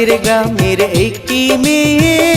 পাশের গ্রামের একটি মেয়ে।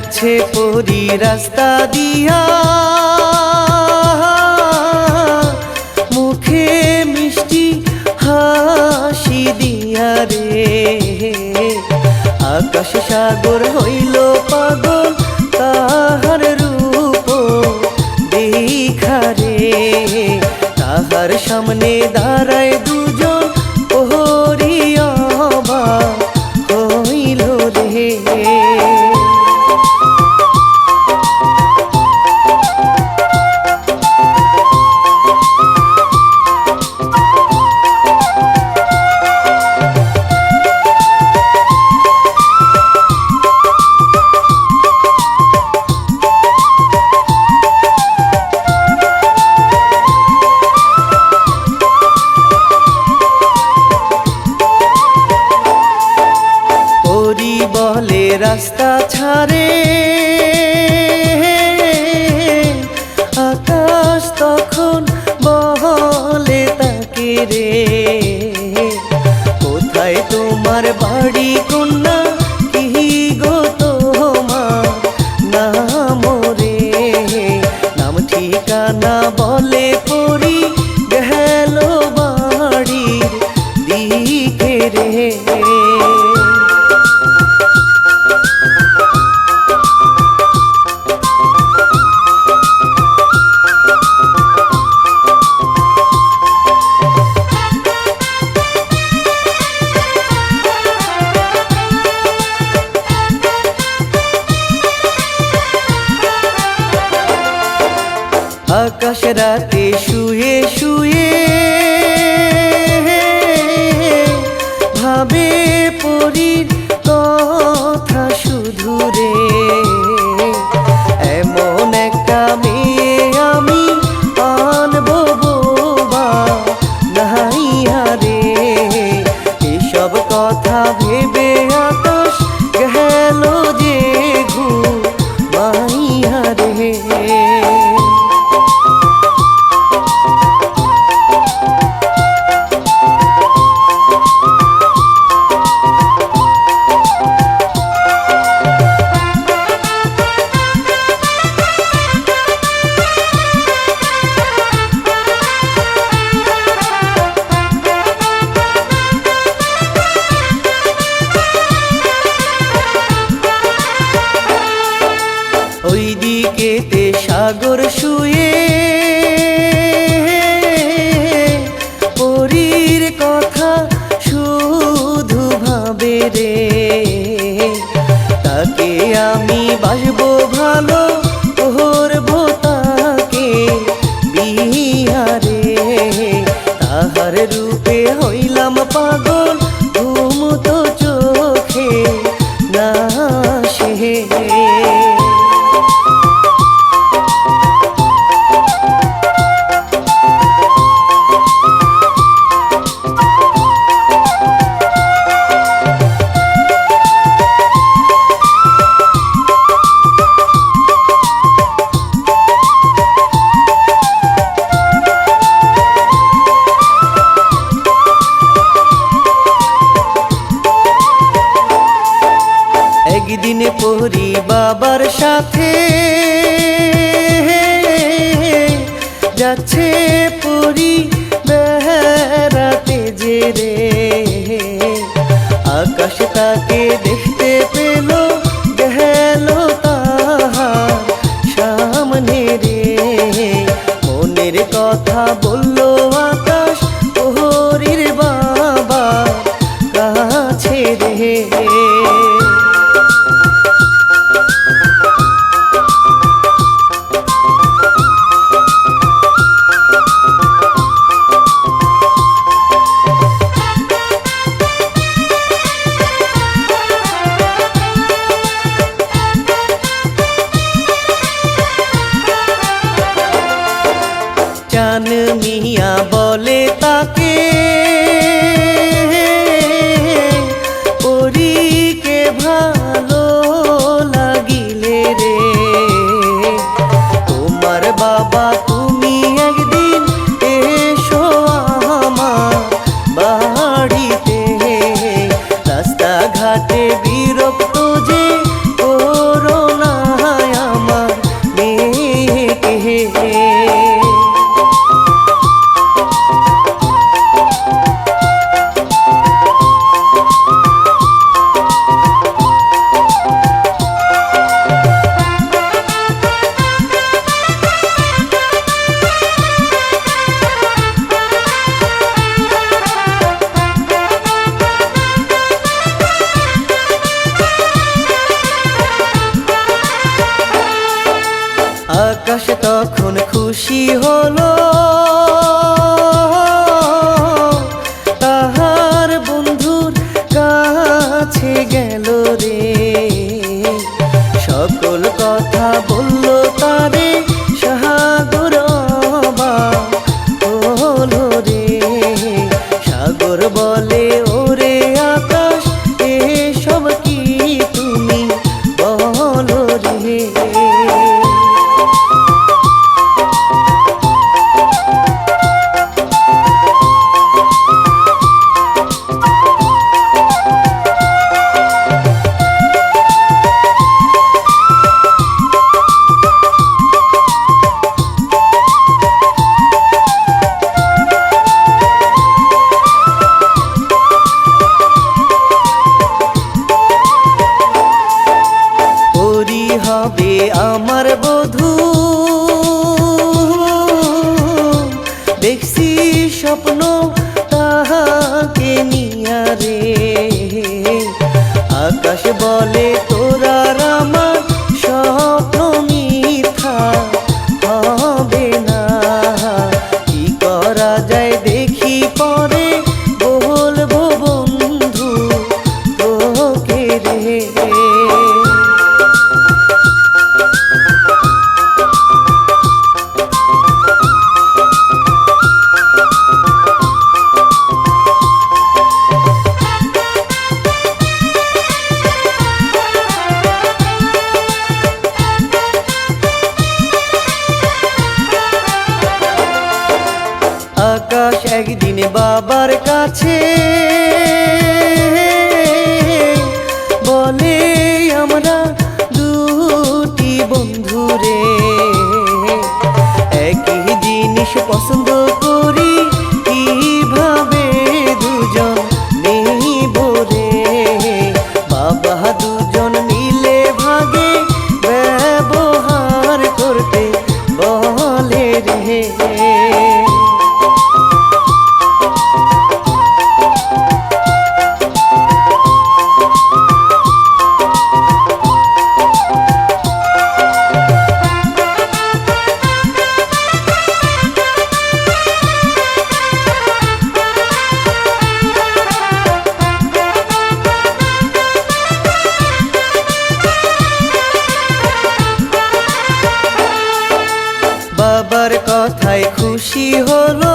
যাচ্ছে পরি রাস্তা দিয়া। মুখে মিষ্টি হাসি দিয়া রে। আকাশ সাগর হই cheira, te একদিন বাবার কাছে খুশি হলো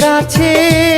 কাছে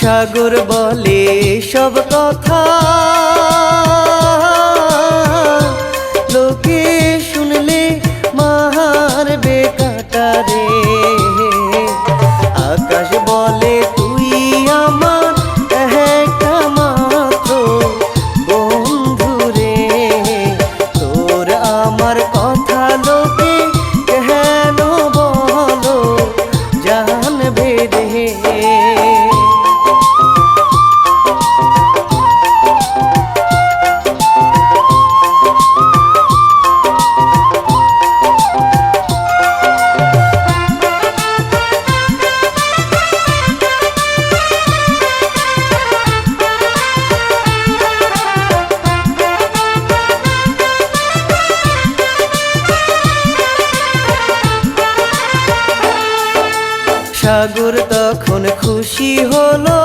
সাগর বলে সব কথা। ঠাকুর তখন খুশি হলো।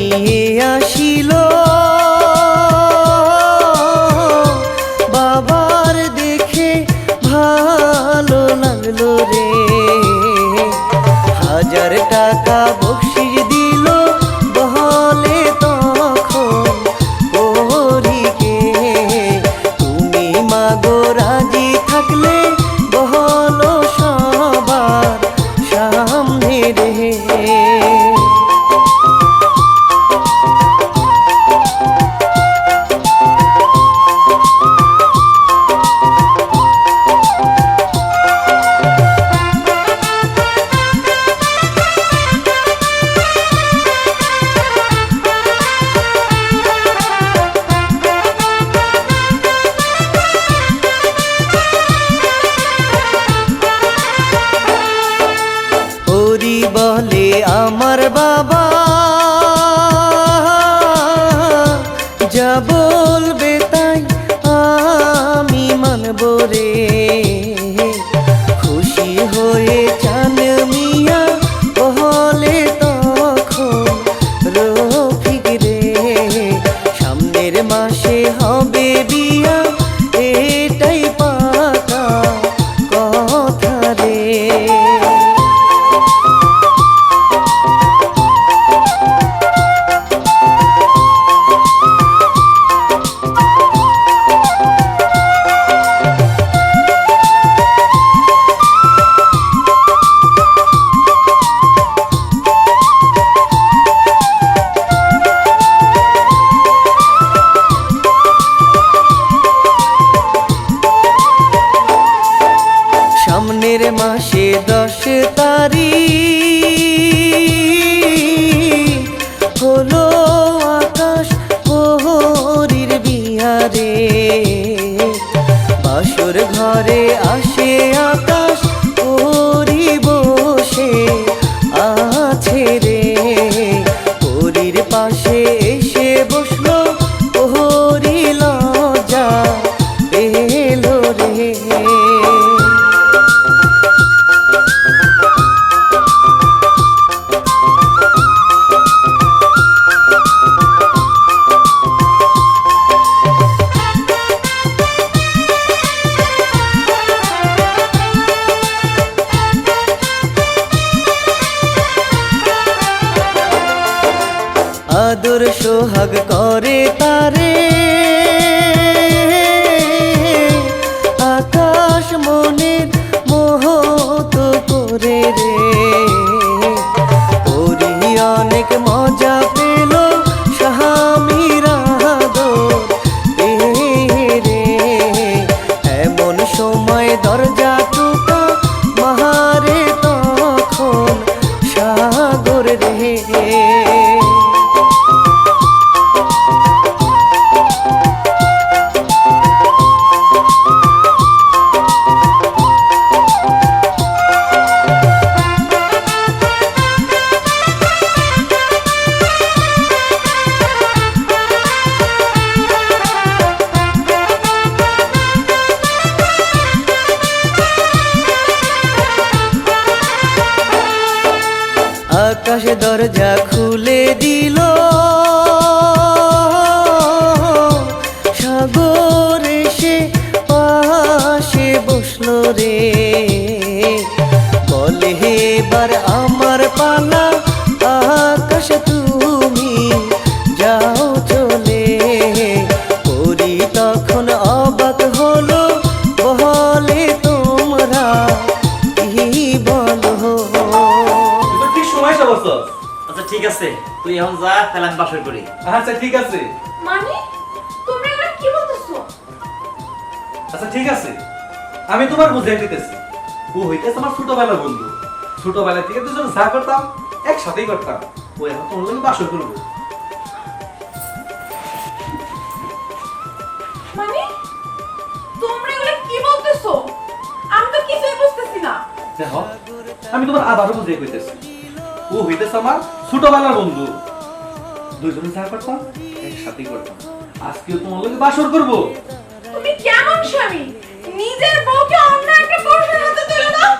নিয়ে আসিলো বলে আমার বাবা। যা বলবে মাসে দশ তারি হলো আকাশ প্রহরীর বিহারে। বাসর ঘরে আসে এখন যা তাহলে আমি বাসর করি। আচ্ছা ঠিক আছে। মানে? তোমরা এগুলো কি বলতেছো? আচ্ছা ঠিক আছে। আমি তোমার বুঝিয়ে দিতেছি। ও হইতেছে আমার ছোটবেলার বন্ধু। ছোটবেলা থেকে দুজন যা করতাম একসাথেই করতাম। ও এখন তোমার জন্য বাসর করব। মানে? তোমরা এগুলো কি বলতেছো? আমি তো কিছুই বুঝতেছি না। দেখো আমি তোমার আবারও বুঝিয়ে কইতেছি। ও হইতেছে আমার ছোটবেলার বন্ধু। দুজনে যা করতাম একসাথেই করতাম। আজকেও তোমার লগে বাসর করব। তুমি কেমন স্বামী? নিজের বউকে অন্য একটা পুরুষের হাতে তুলে দাও?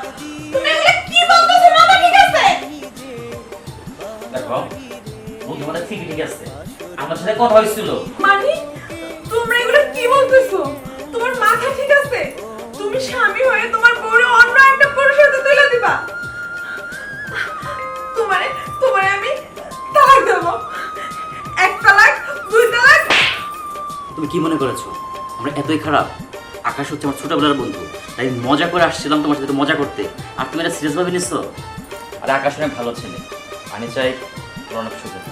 তুমি এগুলো কি বলতেছো? মাথা ঠিক আছে? দেখো বন্ধু মানে ঠিকই ঠিক আছে। আমার সাথে কথা হয়েছিল। মানে? তোমরা এগুলো কি বলতেছো? তোমার মাথা ঠিক আছে? তুমি স্বামী হয়ে তোমার বউরে অন্য একটা পুরুষের হাতে তুলে দিবা? তোমারে তোমারে আমি তালাক দেবো। এক তালাক দুই তালাক তুমি কি মনে করেছ? আমরা এতই খারাপ। আকাশ হচ্ছে আমার ছোটবেলার বন্ধু। তাই মজা করে আসছিলাম তোমার সাথে মজা করতে। আর তুমি এটা সিরিয়াস ভাবে নিচ্ছ আর আকাশ অনেক ভালো ছেলে। আমি চাই তোমার অনেক সুযোগ।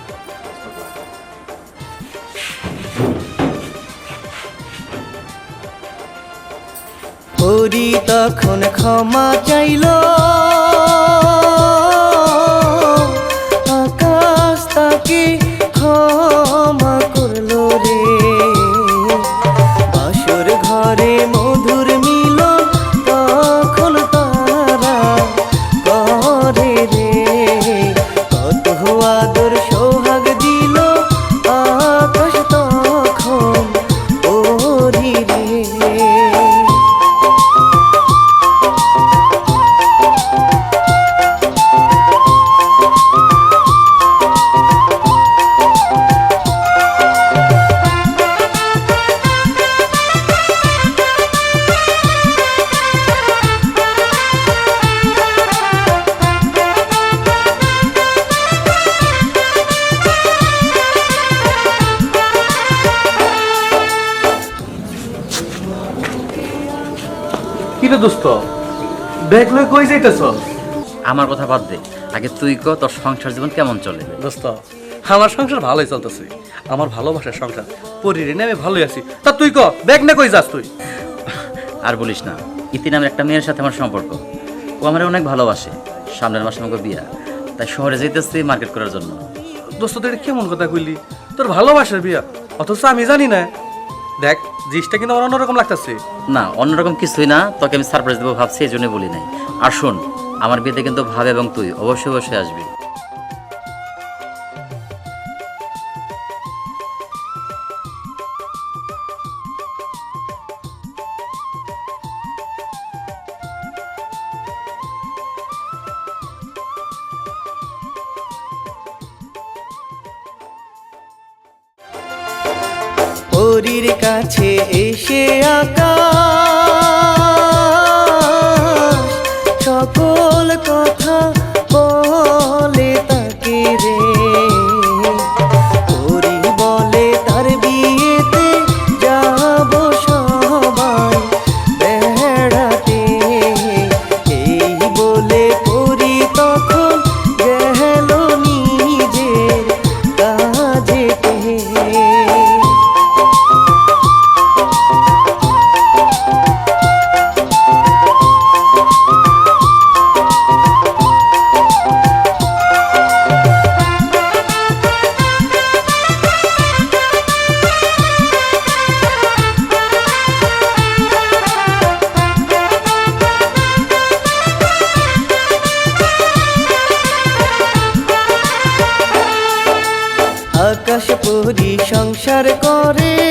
হরি তখন ক্ষমা চাইল। কি রে দোস্ত? ব্যাগ কই যাইতেছ? আমার কথা বাদ দে। আগে তুই কো তোর সংসার জীবন কেমন চলে? দোস্ত আমার সংসার ভালোই চলতেছে। আমার ভালোবাসার সংসার পরিরে আমি ভালোই আছি। তা তুই ক ব্যাগ না কই যাস তুই? আর বলিস না ইতি নামের একটা মেয়ের সাথে আমার সম্পর্ক। ও আমার অনেক ভালোবাসে সামনের মাসে আমাকে বিয়া। তাই শহরে যেতেছি মার্কেট করার জন্য। দোস্ত তুই কেমন কথা কইলি? তোর ভালোবাসার বিয়া অথচ আমি জানি না দেখ, জিনিসটা কিন্তু আমার অন্যরকম লাগতেছে। না, অন্যরকম কিছুই না, তোকে আমি সারপ্রাইজ দেবো ভাবছি, এই জন্য বলি নাই। আসুন আমার বিয়েতে কিন্তু ভাবে এবং তুই অবশ্যই অবশ্যই আসবি। পরীর কাছে এসে আকাশ আকাশ পরি সংসার করে।